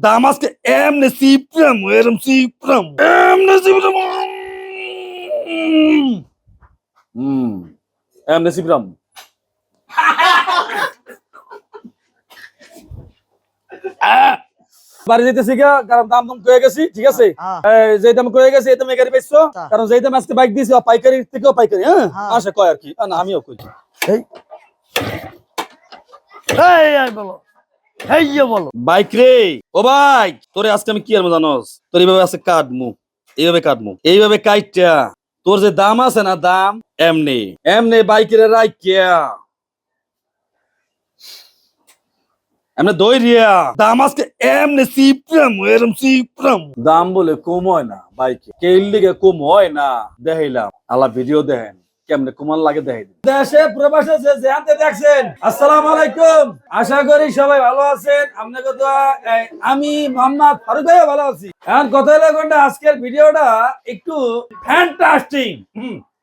দাম আজকে এমনি সিপ্রাম এরম সিপ্রাম এমনি সিপ্রাম হুম এমনি সিপ্রাম বাড়ি যেতেছি গা কারণ দাম দাম কয়ে গেছি ঠিক আছে? হ্যাঁ। যে দাম কয়ে গেছি এই দামে গাড়ি বেচছো। কারণ যেই দাম আজকে বাইক দিয়েছি পাইকারি থেকেও পাইকারি হ্যাঁ? হ্যাঁ। আসে কয় আর কি। না আমিও কই। এই বলো। এই যে বলো। বাইক রে। ও বাইক, তোরে আজকে আমি কি আর তোর এইভাবে আছে কাটমু এইভাবে কাটমু এইভাবে তোর যে দাম আছে না দাম, এমনি এমনি এমনি দইরিয়া। দাম আজকে এমনি সিপ্রাম, এরম সিপ্রাম। দাম বলে কম হয় না বাইকে। কেইল লিগে কম হয় না, দেখাইলাম। আলা ভিডিও দেখেন। কেমনে কুমার লাগে দেখাই দিন। দেশে প্রবাসে যে দেখছেন, আসসালাম আলাইকুম। আশা করি সবাই ভালো আছেন। আপনাকে তো আমি মোহাম্মদ ফারুক ভাইও ভালো আছি। এখন কথা হলো আজকের ভিডিওটা একটু ফ্যান্টাস্টিং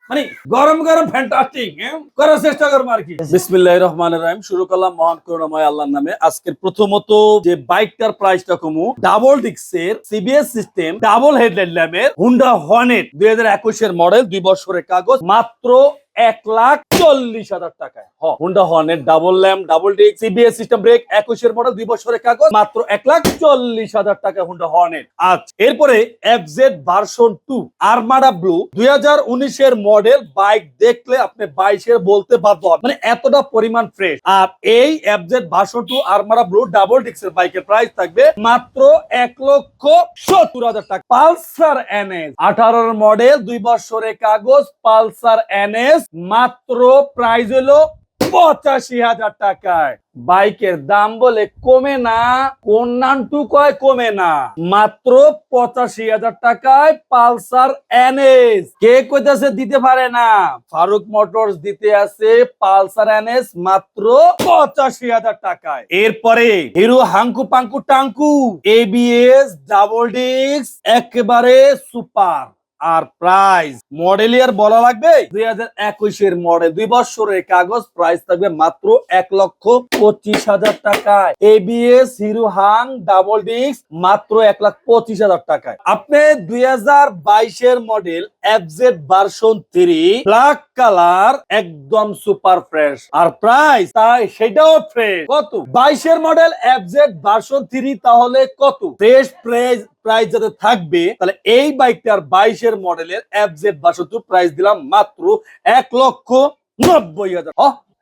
মানে গরম গরম ফ্যান্টাস্টিক করার চেষ্টা করব আর কি। বিসমিল্লাহ রহমানির রাহিম। শুরু করলাম মহান করুণাময় আল্লাহর নামে। আজকের প্রথমত যে বাইকটার প্রাইসটা কমু, ডাবল ডিক্সের সিবিএস সিস্টেম ডাবল হেডলাইট ল্যাম্পের হুন্ডা হনেট দুই হাজার একুশের মডেল দুই বছরের কাগজ, মাত্র এক লাখ চল্লিশ হাজার টাকায়। Honda Hornet double lamp double disc CBS system brake একুশের মডেল দুই বছরের কাগজ, মাত্র এক লাখ চল্লিশ হাজার টাকা হুন্ডা হর্নেট আচ্ছা এরপরে FZ version two Armada blue দুই হাজার উনিশের মডেল বাইক দেখলে আপনি বাইশের বলতে বাধ্য মানে এতটা পরিমাণ ফ্রেশ আর এই FZ version two Armada blue double ডিক্সের বাইকের প্রাইস থাকবে মাত্র এক লক্ষ সত্তর হাজার টাকা। পালসার এনএস আঠারোর মডেল দুই বছরের কাগজ পালসার এনএস মাত্র প্রাইস হলো পঁচাশি হাজার টাকায়। বাইকের দাম বলে কমে না কোন নানটু কয় কমে না। মাত্র পঁচাশি হাজার টাকায় পালসার এনএস। কে কইতাছে দিতে পারে না। ফারুক মোটরস দিতে আছে পালসার এনএস মাত্র পঁচাশি হাজার টাকায়। এরপরে হিরো হাঙ্কু পাঙ্কু টাঙ্কু এবিএস ডাবল ডিস্ক একেবারে সুপার। আর প্রাইস মডেল ইয়ার বলা লাগবে দুই হাজার একুশের মডেল দুই বছরের কাগজ প্রাইস থাকবে মাত্র এক লক্ষ পঁচিশ হাজার টাকায়। এবিএস হিরো হাং ডাবল ডিস্ক মাত্র এক লাখ পঁচিশ হাজার টাকায়। আপনি দুই হাজার বাইশের মডেল একদম সুপার ফ্রেশ আর প্রাইস সেটাও ফ্রেশ কত? বাইশের মডেল এফজেড ভার্সন থ্রি তাহলে কত? ফ্রেশ প্রাইস প্রাইস যাতে থাকবে, তাহলে এই বাইকটার বাইশের মডেলের এফজেড ভার্সন টু প্রাইস দিলাম মাত্র এক লক্ষ নব্বই হাজার।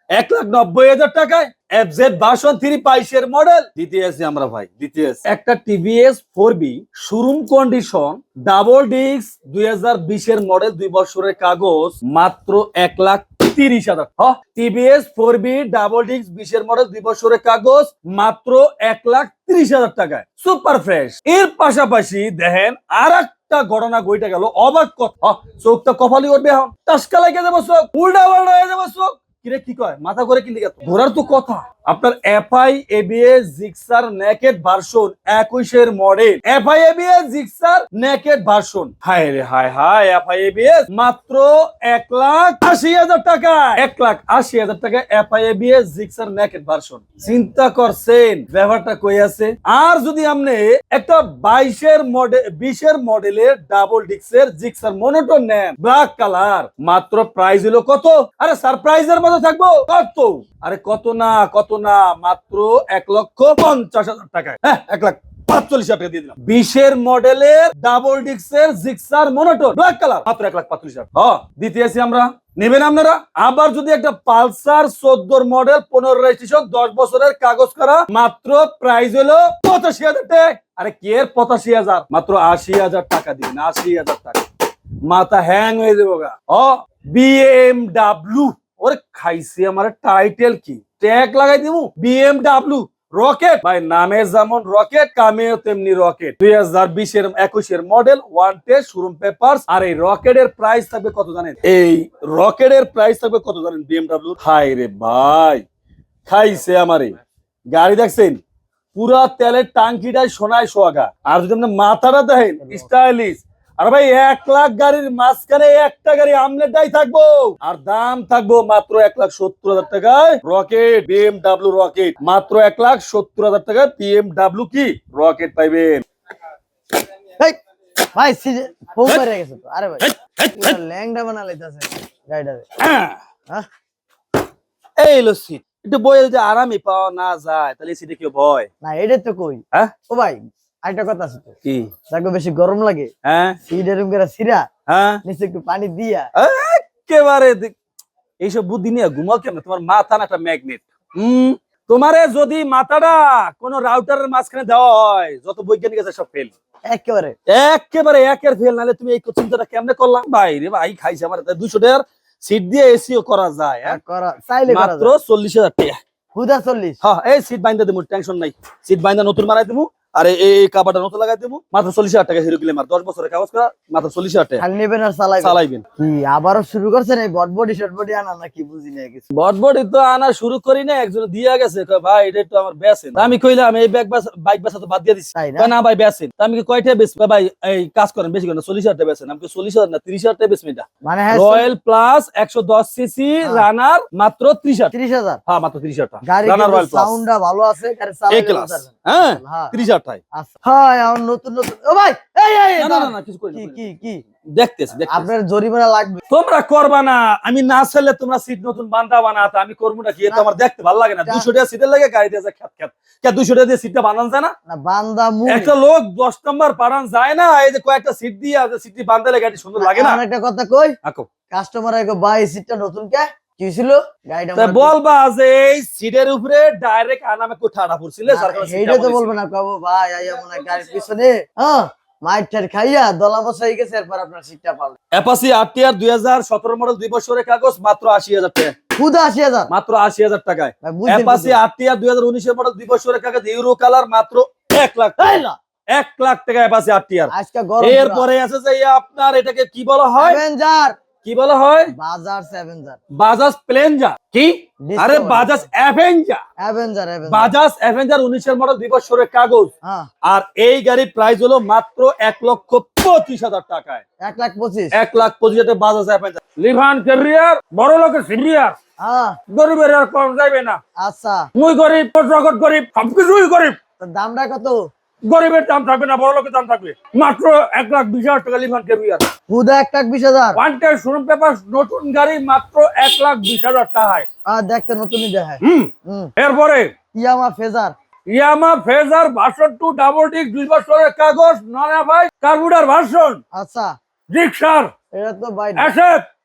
এক লাখ নব্বই হাজার টাকায়? এফজেড ভার্সন থ্রি বাইশের মডেল দিতে আছি আমরা ভাই দিতে একটা TVS four V showroom condition double disc দুই হাজার মডেল দুই বছরের কাগজ মাত্র এক লাখ তিরিশ হাজার। TVS four V double disc বিশের মডেল দুই বছরের কাগজ মাত্র এক লাখ তিরিশ হাজার টাকায়। সুপার ফ্রেশ এর পাশাপাশি দেখেন আর একটা ঘটনা গইটা গেল অবাক কথা। চোখটা কপালি করবে এখন। টাসকা লাগে যাব চোখ। উল্টা পাল্টা হয়ে যাব চোখ। কিরে কি কয়? মাথা করে কিনে লিখে ঘোরার তো কথা। আপনার FI ABS Gixxer, naked version একুশের model. FI ABS Gixxer, naked version. হায় রে, হায় হায়, এফআই এবিএস মাত্র এক লাখ আশি হাজার টাকা। এক লাখ আশি হাজার টাকা FI ABS Gixxer, naked version. চিন্তা করছেন, ব্যাপারটা কই আছে? আর যদি আপনি একটা বাইশের মডেল বিশের মডেলের ডাবল ডিক্সের জিক্সার মনোটন নেন, ব্ল্যাক কালার, মাত্র প্রাইস হলো কত? আরে সারপ্রাইজের মধ্যে থাকব, কত? আরে কত না কত না, মাত্র এক লক্ষ পঞ্চাশ হাজার টাকায়। হ্যাঁ এক লাখ পাঁচচল্লিশ হাজার টাকা দিয়ে বিশের মডেলের ডাবল ব্ল্যাক এক লাখ হাজার। আমরা। আবার যদি একটা পালসার চোদ্দোর মডেল, পনেরো রেজিস্ট্রেশন, দশ বছরের কাগজ করা, মাত্র প্রাইস হলো পঁচাশি হাজার টাকা আরে কি পঁচাশি হাজার? মাত্র আশি হাজার টাকা দিন, আশি হাজার টাকা। মাথা হ্যাং হয়ে যাব গা। ও বিএমডাব্লিউ ওরে খাইছি আমার টাইটেল কি? ট্যাগ লাগাই দিব বিএমডাব্লিউ রকেট ভাই নামে যেমন রকেট কামেও তেমনি রকেট দুই হাজার বিশের একুশের model one test showroom paper আর এই রকেটের প্রাইস থাকবে কত জানেন? এই রকেটের প্রাইস থাকবে কত জানেন বিএমডাব্লিউ হাই রে ভাই খাইছে আমারে। গাড়ি দেখছেন? পুরা তেলের টাঙ্কিটাই সোনায় সোয়াগা। আর যদি আপনি মাথাটা দেখেন স্টাইলিশ আর ভাই এক লাখ গাড়ির মাঝখানে একটা গাড়ি আমলেটাই থাকব। আর দাম থাকব মাত্র এক লাখ সত্তর হাজার টাকায় রকেট বিএমডাব্লিউ রকেট। মাত্র এক লাখ সত্তর হাজার টাকায় বিএমডাব্লিউ কি? রকেট পাইবেন। ভাই সিজে ফোন করে গেছে তো। আরে ভাই ল্যাংডা বানা লাইতাছে গাড়িটারে এই সিট। একটু বইয়ে যদি আরামে পাওয়া না যায় তাহলে সিটে কেউ ভয়। না এটা তো কই? হ্যাঁ? ও ভাই আরেকটা কথা আছে তো। কি? দেখো বেশি গরম লাগে হ্যাঁ? সিট এরকম করে সিরা হ্যাঁ? নিচে একটু পানি দিয়া। একেবারে এইসব বুদ্ধি নিয়ে ঘুমাও কেন? তোমার মাথা না একটা ম্যাগনেট হম তোমারে যদি মাথাটা কোন রাউটারের মাঝখানে দেওয়া হয় যত বৈজ্ঞানিক আছে সব ফেল একেবারে। একেবারে একের ফেল নালে তুমি এই চিন্তাটা কেমনে করলাম ভাই রে ভাই খাইছে আমার দুশো টাকার সিট দিয়ে এসিও করা যায় হ্যাঁ? করা চাইলে মাত্র চল্লিশ হাজার টাকা। হুদা চল্লিশ। হ্যাঁ এই সিট বাইন্দা দেবো টেনশন নাই। সিট বাইন্দা নতুন বানাই দেবো। আর এই কাবাটা নতুন লাগাই দেবো। মাত্র চল্লিশ হাজার টাকা হিরো কিলেমার দশ বছরের কাগজ করা মাত্র চল্লিশ হাজার টাকা। নেবেন আর চালাইবেন। চালাইবেন। কি আবারও শুরু করছেন এই বট বডি শর্ট বডি আনা নাকি বুঝি না কিছু? বটবটি তো আনা শুরু করি না একজন দিয়া গেছে ভাই এটা একটু আমার বেসেন আমি কইলাম এই ব্যাগ বাইক বেচা তো বাদ দিয়ে দিচ্ছি না? ভাই বেসেন আমি কি কয়টা বেচ ভাই এই কাজ করেন বেশি করেন চল্লিশ হাজার টাকা বেচেন। আমি চল্লিশ হাজার না তিরিশ হাজার টাকা বেচবেন এটা। মানে হ্যাঁ রয়্যাল প্লাস একশো দশ সিসি হ্যাঁ। রানার মাত্র ত্রিশ হাজার। তিরিশ হাজার? হ্যাঁ মাত্র ত্রিশ হাজার টাকা। গাড়ি রানার রয়্যাল প্লাস সাউন্ডটা ভালো আছে গাড়ি। হ্যাঁ হ্যাঁ। ত্রিশ হাজার টাকা আচ্ছা। হ্যাঁ নতুন নতুন। ও ভাই এই এই না না না, কিছু করি কি কি কি? দেখতেছি দেখতেছি। আপনার জরিমানা লাগবে। তোমরা করবা না আমি না চাইলে তোমরা সিট নতুন বান্ধা বানাতে আমি করব না কি? আমার দেখতে ভালো লাগে না। দুশো টাকা সিটের লাগে গাড়ি দিয়ে খ্যাত খ্যাত। কে দুশো টাকা দিয়ে সিটটা বানান যায় না? না বান্দা মুখ। একটা লোক দশ নম্বর পাড়ান যায় না এই যে কয়েকটা সিট দিয়ে সিটটি বাঁধালে গাড়ি সুন্দর লাগে না। একটা কথা কই? আকো কাস্টমার ভাই সিটটা নতুন কে? কি ছিল গাড়িটা তা আমার- বলবা যে এই সিটের উপরে ডাইরেক্ট আনামে কোঠাটা পড়ছিল এইটা তো বলবে না কব ভাই আইয়া মনে গাড়ির পিছনে হ্যাঁ মাইট খাইয়া দলা বসাই গেছে এরপর আপনার সিটটা পাবে। অ্যাপাসি আরটিআর দুই সতেরো মডেল দুই বছরের কাগজ মাত্র টাকা। খুদা মাত্র টাকায়। অ্যাপাসি আরটিআর মডেল দুই বছরের ইউরো কালার মাত্র এক লাখ এক লাখ টাকা অ্যাপাসি আরটিআর আজকে এরপরে আছে যে আপনার এটাকে কি বলা হয়? অ্যাভেঞ্জার কি বলা হয়? বাজাজ প্লেনজার। কি? আরে Bajaj Avenger Bajaj Avenger model দুই বছরের কাগজ। হ্যাঁ। আর এই গাড়ির প্রাইস হলো মাত্র এক লক্ষ পঁচিশ হাজার টাকায়। এক লাখ পঁচিশ। এক লাখ পঁচিশ হাজার বাজাজ অ্যাভেঞ্জার লিভান ক্যারিয়ার বড় লোকের হ্যাঁ। গরিবের আর কম যাইবে না। আচ্ছা। মুই গরিব জগৎ গরিব সবকিছুই গরিব। দামটা কত? গরিবের দাম থাকবে না বড় লোকের দাম থাকবে। মাত্র এক লাখ বিশ হাজার টাকা লিভান ক্যারিয়ার খুদা এক লাখ বিশ হাজার। ওয়ান টাইম শোরুম পেপার নতুন গাড়ি মাত্র এক লাখ বিশ হাজার টাকায়। আর দেখতে নতুনই দেখায়। হুম। এরপরে Yamaha Fazer. Yamaha Fazer version two double disc দুই বছরের কাগজ নয়া ভাই কার্বুডার ভার্সন আচ্ছা। রিক্সার এটা তো ভাই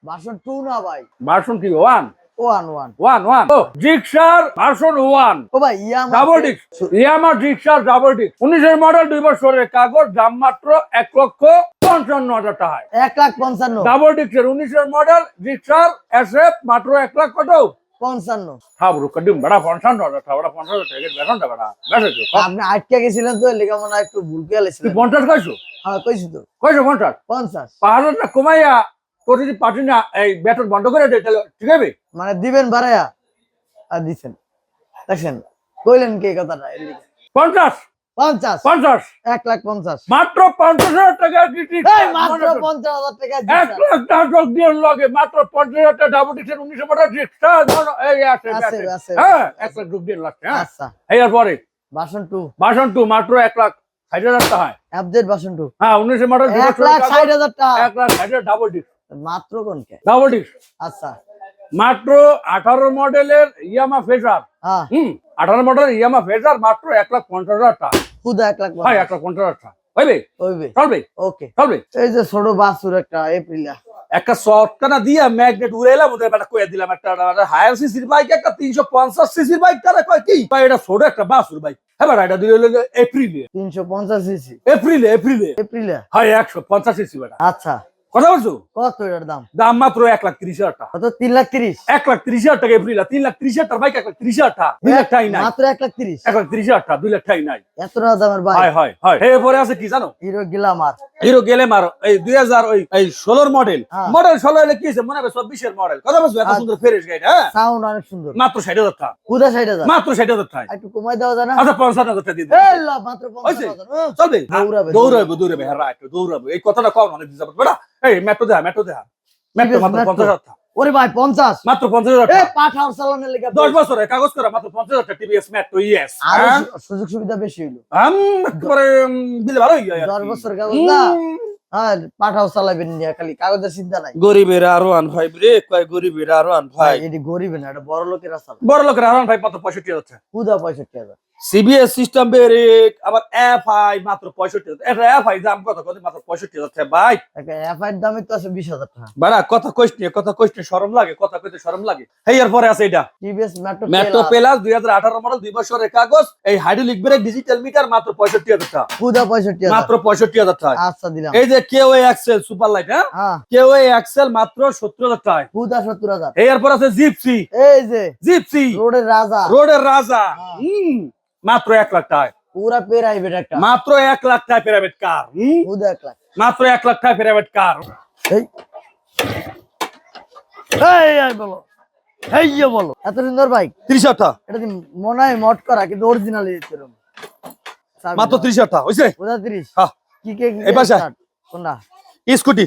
ভার্সন টু না ভাই। ভার্সন কি one one one. One one. রিক্সার ভার্সন ওয়ান। ও ভাই ইয়ামা ডাবল ডিক ইয়ামা রিক্সার ডাবল ডিক উনিশের মডেল দুই বছরের কাগজ দাম মাত্র এক লক্ষ পঞ্চান্ন হাজার টাকায়। এক লাখ পঞ্চান্ন। ডাবল ডিক্সের উনিশের মডেল মাত্র এক লাখ কত? পঞ্চান্ন। বেড়া পঞ্চান্ন হাজার টাকা বেড়া পঞ্চাশ হাজার টাকা বেতনটা বেড়া আপনি আটকে গেছিলেন তো লেখা মনে হয় একটু ভুল পঞ্চাশ হ্যাঁ কইছি তো। পঞ্চাশ? কমাইয়া যদি পাঠি না এই বেতন বন্ধ করে দেয় তাহলে ঠিক আছে? মানে দিবেন আর দিছেন। দেখছেন কইলেন কি কথাটা? পঞ্চাশ। পঞ্চাশ। পঞ্চাশ। এক লাখ পঞ্চাশ। মাত্র পঞ্চাশ হাজার টাকা মাত্র পঞ্চাশ হাজার টাকা এক লাখ টাকা যোগ দিয়ে লগে মাত্র পঞ্চাশ হাজার টাকা ডাবল ডিক্সের উনিশশো মডেল রিক্সা আছে আছে, আছে। আছে। হ্যাঁ এক লাখ যোগ দিয়ে লাগছে হ্যাঁ। আচ্ছা। বাসন টু। বাসন টু মাত্র এক লাখ ষাট হাজার টাকা বাসন টু। হ্যাঁ উনিশশো এক লাখ ষাট হাজার টাকা। এক লাখ ষাট হাজার ডাবল ডিক্স মাত্র কোনকে ডাবল ডিক্স আচ্ছা। মাত্র আঠারো মডেলের ইয়ামা ফেজার হ্যাঁ। হুম আঠারো মডেলের ইয়ামা ফেজার মাত্র এক লাখ পঞ্চাশ হাজার টাকা। খুদা এক লাখ হয় এক লাখ পঞ্চাশ হাজার টাকা। হইবে? হইবে। চলবে? ওকে। চলবে? এই যে ছোট বাসুর একটা এপ্রিলা একটা শর্টকানা দিয়া ম্যাগনেট উড়ে এলাম ওদের একটা কয়ে দিলাম একটা হায়ার সিসির বাইক একটা তিনশো পঞ্চাশ সিসির বাইক তারা কয় কি? ভাই এটা ছোট একটা বাসুর বাইক হ্যাঁ এটা দিয়ে হলো এপ্রিলে তিনশো পঞ্চাশ সিসি এপ্রিলে এপ্রিলে এপ্রিলা হয় একশো পঞ্চাশ সিসি বেটা আচ্ছা। কথা বলছো? কত এটার দাম? দাম মাত্র এক লাখ তিরিশ হাজার টাকা। কত? তিন লাখ তিরিশ? এক লাখ তিরিশ হাজার টাকা এপ্রিল তিন লাখ তিরিশ হাজার বাইক এক লাখ তিরিশ হাজার টাকা। দুই লাখ টাকাই নাই। মাত্র এক লাখ তিরিশ? এক লাখ তিরিশ হাজার টাকা দুই লাখ টাকাই নাই। এত টাকা দামের বাইক? হয় হয় হয়। এরপরে আছে কি জানো? হিরো গ্লামার হিরো গেলে মারো এই দুই হাজার ওই এই ষোলোর মডেল হ্যাঁ। মডেল ষোলো হলে কি হয়েছে? মনে হবে চব্বিশের মডেল কথা বলছো এত। সুন্দর ফ্রেশ গাড়ি হ্যাঁ? সাউন্ড অনেক সুন্দর। মাত্র ষাট হাজার টাকা। কুদা ষাট হাজার। মাত্র ষাট হাজার টাকা একটু কমাই দেওয়া যায় না? আচ্ছা পঞ্চাশ হাজার টাকা দিয়ে। মাত্র পঞ্চাশ হাজার। হ্যাঁ। চলবে। দৌড়াবে, দৌড়াবে দৌড়াবে। হ্যাঁ রাইট দৌড়াবে। এই কথাটা কম অনেক যাবত বেটা এই মেট্রো দেখা মেট্রো দেখা মেট্রো মাত্র পঞ্চাশ হাজার ওরে ভাই পঞ্চাশ। মাত্র পঞ্চাশ হাজার এ টাকা। পাঠাও চালানের লেগে। দশ বছরে কাগজ করা মাত্র পঞ্চাশ হাজার টিভিএস মেট্রো ইএস আরও সুযোগ সুবিধা বেশি হইল। একেবারে উম, দিলে ভালো হইয়া দশ বছর কাগজ না? হ্যাঁ পাঠাও চালাবেন নিয়ে খালি কাগজের চিন্তা নাই। গরিবের আরও আন ভাই রে কয় গরিবের আরও আন ভাই। এটি গরিব না এটা বড় লোকেরা চালায় বড় লোকের আরও আন ভাই মাত্র পঁয়ষট্টি হাজার পঁয়ষট্টি হাজার। সিবিএস সিস্টেম বেরেক আবার এফআই মাত্র পঁয়ষট্টি এটা এফআই দাম কত? কত? মাত্র পঁয়ষট্টি হাজার ভাই। একটা এফআইয়ের দামে তো আছে বিশ হাজার টাকা। বাড়া কথা কইস নিয়ে কথা কইস নিয়ে শরম লাগে কথা কইতে শরম লাগে। এই এর পরে আছে এটা। টিভিএস মেট্রো প্লাস দুই হাজার আঠারো মডেল দুই বছরের কাগজ এই হাইড্রোলিক ব্রেক ডিজিটাল মিটার মাত্র পঁয়ষট্টি হাজার টাকা। কুদা পঁয়ষট্টি মাত্র পঁয়ষট্টি হাজার টাকা। আচ্ছা দিলাম। এই যে কেউ এক্সেল সুপার লাইট হ্যাঁ? হ্যাঁ। কেউ এক্সেল মাত্র সত্তর হাজার টাকা কুদা সত্তর হাজার। এই এরপর আছে জিপসি এই যে। জিপসি রোডের রাজা। রোডের রাজা। হ্যাঁ। হুম। মাত্র এক লাখ টাকা পুরা প্রাইভেট একটা। মাত্র এক লাখ টাকা প্রাইভেট কার এক লাখ। মাত্র এক লাখ টাকা প্রাইভেট কার এই এই এই বলো। এই যে বলো। এত সুন্দর বাইক ত্রিশ এটা মনে হয় মট করা কিন্তু অরিজিনাল এরকম? মাত্র ত্রিশ তিরিশ। কি কে কি এই পাশে। কোনটা? স্কুটি।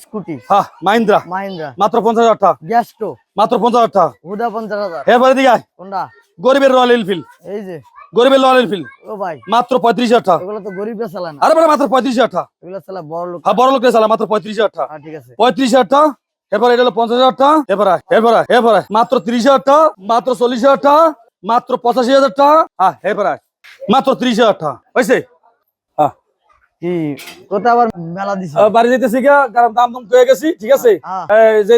স্কুটি। হ্যাঁ মাহিন্দ্রা। মাহিন্দ্রা। মাত্র পঞ্চাশ হাজার টাকা। গ্যাস্টো মাত্র পঞ্চাশ হাজার টাকা। হুদা পঞ্চাশ হাজার। এরপরে দিকে আয়। কোনটা? গরিবের রয়্যাল এনফিল্ড এই যে। গরিবের রয়্যাল এনফিল্ড ও ভাই। মাত্র পঁয়ত্রিশ হাজার টাকা। এগুলো তো গরিবরা চালায় না। আরে মাত্র পঁয়ত্রিশ হাজার টাকা। এগুলো চালা বড় লোক। হ্যাঁ বড় লোকের চালা মাত্র পঁয়ত্রিশ হাজার টাকা। হ্যাঁ ঠিক আছে। পঁয়ত্রিশ হাজার টাকা এরপর এটা হলো পঞ্চাশ হাজার টাকা এরপর আয়, এরপর মাত্র ত্রিশ হাজার টাকা মাত্র চল্লিশ হাজার টাকা মাত্র পঁচাশি হাজার টাকা হ্যাঁ এরপর মাত্র ত্রিশ হাজার টাকা। হ্যাঁ কি কোথা আবার মেলা দিছে। বাড়ি যেতেছি গা কারণ দাম দাম কয়ে গেছি ঠিক আছে?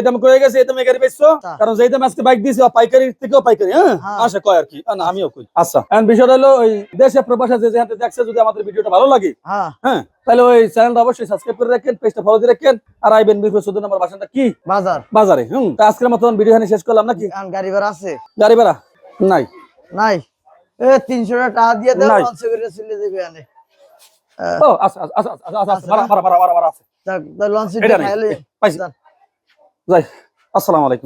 দাম কয়ে গেছে এই দামে গাড়ি বেচছো। কারণ যেই দাম আজকে বাইক দিয়েছি পাইকারি থেকেও পাইকারি হ্যাঁ। আসে কয় আর কি। না আমিও কই। আচ্ছা এখন বিষয়টা হলো ওই দেশে প্রবাসে যে যেখানে দেখছে যদি আমাদের ভিডিওটা ভালো লাগে হ্যাঁ। তাহলে ওই চ্যানেলটা অবশ্যই সাবস্ক্রাইব করে রাখেন পেজটা ফলো দিয়ে রাখেন। আর আইবেন বিফে চোদ্দ নম্বর বাসানটা কি? বাজার। বাজারে হুম। আজকের মতন ভিডিও এখানে শেষ করলাম নাকি? গাড়ি ভাড়া আছে। গাড়ি ভাড়া? নাই। নাই। এ তিনশো টাকা দিয়ে চলে ও আচ্ছা আচ্ছা আচ্ছা আচ্ছা আছে লঞ্চে পাইছি। যাই আসসালামু আলাইকুম।